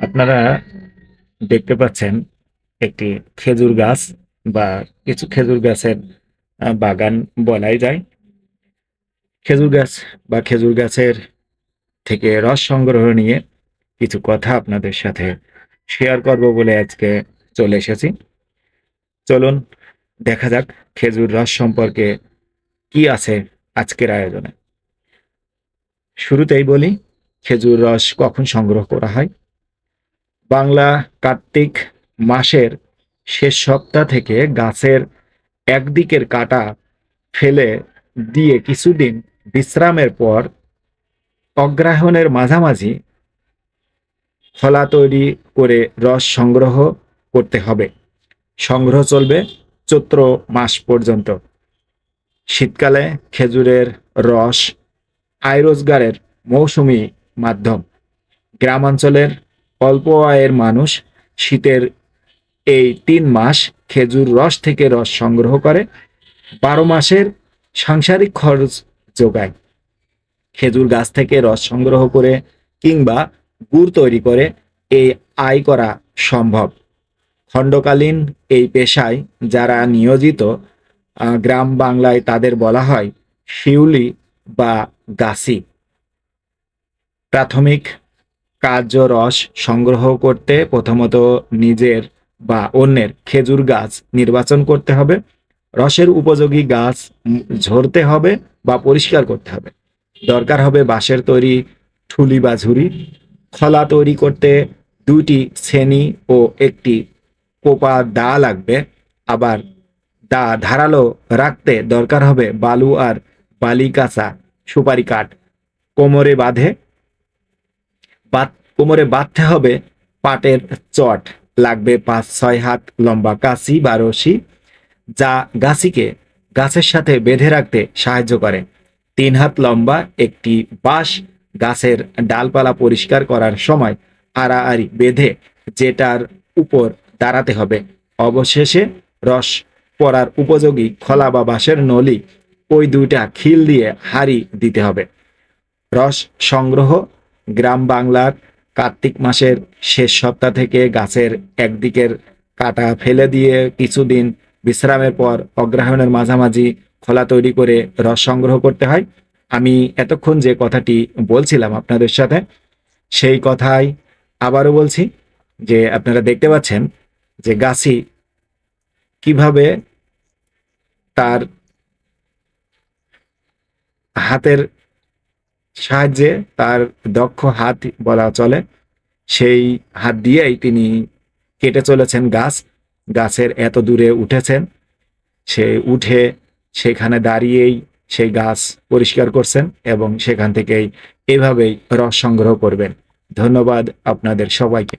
আপনারা দেখতে পাচ্ছেন একটি খেজুর গাছ বা কিছু খেজুর গাছের বাগান বলাই যায়। খেজুর গাছ বা খেজুর গাছের থেকে রস সংগ্রহ নিয়ে কিছু কথা আপনাদের সাথে শেয়ার করব বলে আজকে চলে এসেছি। চলুন, দেখা যাক খেজুর রস সম্পর্কে কি আছে আজকের আয়োজনে। শুরুতেই বলি, খেজুর রস কখন সংগ্রহ করা হয়? বাংলা কার্তিক মাসের শেষ সপ্তাহ থেকে গাছের একদিকের কাটা ফেলে দিয়ে কিছুদিন বিশ্রামের পর অগ্রহায়ণের মাঝামাঝি ফলা তৈরি করে রস সংগ্রহ করতে হবে। সংগ্রহ চলবে চৈত্র মাস পর্যন্ত। শীতকালে খেজুরের রস আয় রোজগারের মৌসুমি মাধ্যম। গ্রামাঞ্চলের অল্প আয়ের মানুষ শীতের এই তিন মাস খেজুর রস থেকে রস সংগ্রহ করে, বারো মাসের সাংসারিক খরচ যোগায়। খেজুর গাছ থেকে রস সংগ্রহ করে কিংবা গুড় তৈরি করে এই আয় করা সম্ভব। খণ্ডকালীন এই পেশায় যারা নিয়োজিত গ্রাম বাংলায় তাদের বলা হয় শিউলি বা গাছি। প্রাথমিক কার্য রস সংগ্রহ করতে প্রথমত নিজের বা অন্যের খেজুর গাছ নির্বাচন করতে হবে। রসের উপযোগী গাছ ঝরতে হবে বা পরিষ্কার করতে হবে। দরকার হবে বাঁশের তৈরি ঠুলি বা ঝুড়ি। খলা তৈরি করতে দুটি শ্রেণি ও একটি কোপা দা লাগবে। আবার দা ধারালো রাখতে দরকার হবে বালু আর বালি কাঁচা সুপারি কাঠ। কোমরে বাঁধে কোমরে বাঁধতে হবে, পাটের চট। লাগবে পাঁচ, ছয় হাত লম্বা কাশি বা রশি, যা গাছিকে গাছের সাথে বেঁধে রাখতে সাহায্য করে। তিন হাত লম্বা একটি বাঁশ গাছের ডালপালা পরিষ্কার করার সময় আড়াআড়ি বেঁধে যেটার উপর দাঁড়াতে হবে। অবশেষে রস পড়ার উপযোগী খলা বা বাঁশের নলি ওই দুইটা খিল দিয়ে হাড়ি দিতে হবে। রস সংগ্রহ গ্রাম বাংলার কার্তিক মাসের শেষ সপ্তাহ থেকে গাছের একদিকের কাটা ফেলে দিয়ে কিছুদিন বিশ্রামের পর অগ্রহায়ণের মাঝামাঝি খোলা তৈরি করে রস সংগ্রহ করতে হয়। আমি এতক্ষণ যে কথাটি বলছিলাম আপনাদের সাথে, সেই কথাই আবারও বলছি যে আপনারা দেখতে পাচ্ছেন যে গাছি কীভাবে তার হাতের সাহায্যে তার দক্ষ হাত বলা চলে। সেই হাত দিয়েই তিনি কেটে চলেছেন গাছ। গাছের এত দূরে উঠেছেন। সে উঠে সেখানে দাঁড়িয়েই সেই গাছ পরিষ্কার করছেন এবং সেখান থেকেই এভাবেই রস সংগ্রহ করবেন। ধন্যবাদ আপনাদের সবাইকে।